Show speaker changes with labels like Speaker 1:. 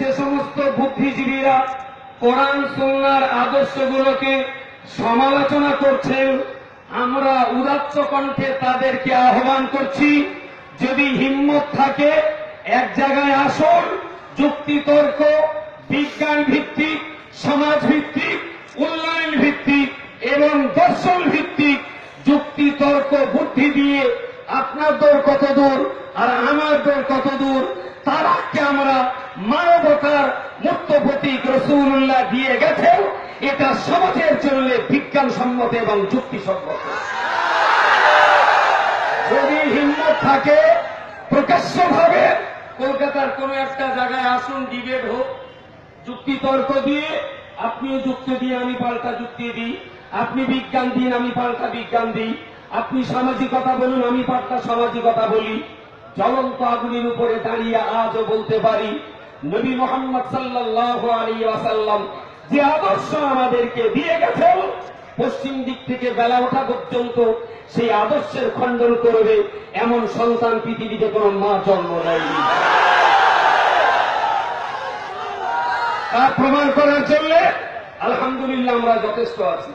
Speaker 1: যে সমস্ত বুদ্ধিজীবীরা, কোরআন সন্ন্যার আদর্শগুলোকে সমালোচনা করছেন। আমরা উদাত্ত কণ্ঠে তাদেরকে আহ্বান করছি, যদি হিম্মত থাকে, এক জায়গায় আসুন। যুক্তিতর্ক বিজ্ঞান ভিত্তিক, সমাজ ভিত্তিক, উন্নয়ন ভিত্তিক এবং দর্শন ভিত্তিক যুক্তি, তর্ক, বুদ্ধি দিয়ে আপনার দৌড় কত দূর আর আমার দৌড় কত দূর তারাকে আমরা মানবতার মুক্ত প্রতীক রসুল্লাহ দিয়ে গেছেন? এটা সমাজের জন্য বিজ্ঞানসম্মত এবং যুক্তিসম্মত। যদি হিম্মত থাকে, প্রকাশ্যভাবে কলকাতার কোন একটা জায়গায় আসুন, ডিবেট হোক, যুক্তি তর্ক দিয়ে, আপনিও যুক্তি দিয়ে আমি পাল্টা যুক্তি দিই, আপনি বিজ্ঞান দিন, আমি পাল্টা বিজ্ঞান দিই, আপনি সামাজিকতা বলুন, আমি পাল্টা সামাজিকতা বলি। জ্বলন্ত আগুনের উপরে দাঁড়িয়ে আজও বলতে পারি, নবী মোহাম্মদ সাল্লাহ আলী ওয়াসাল্লাম যে আদর্শ আমাদেরকে দিয়ে গেছেন, পশ্চিম দিক থেকে বেলা ওঠা পর্যন্ত সেই আদর্শের খণ্ডন করবে এমন সন্তান পৃথিবীতে কোন মা জন্ম নেয়নি। তা প্রমাণ করার জন্য আলহামদুলিল্লাহ আমরা যথেষ্ট আছি।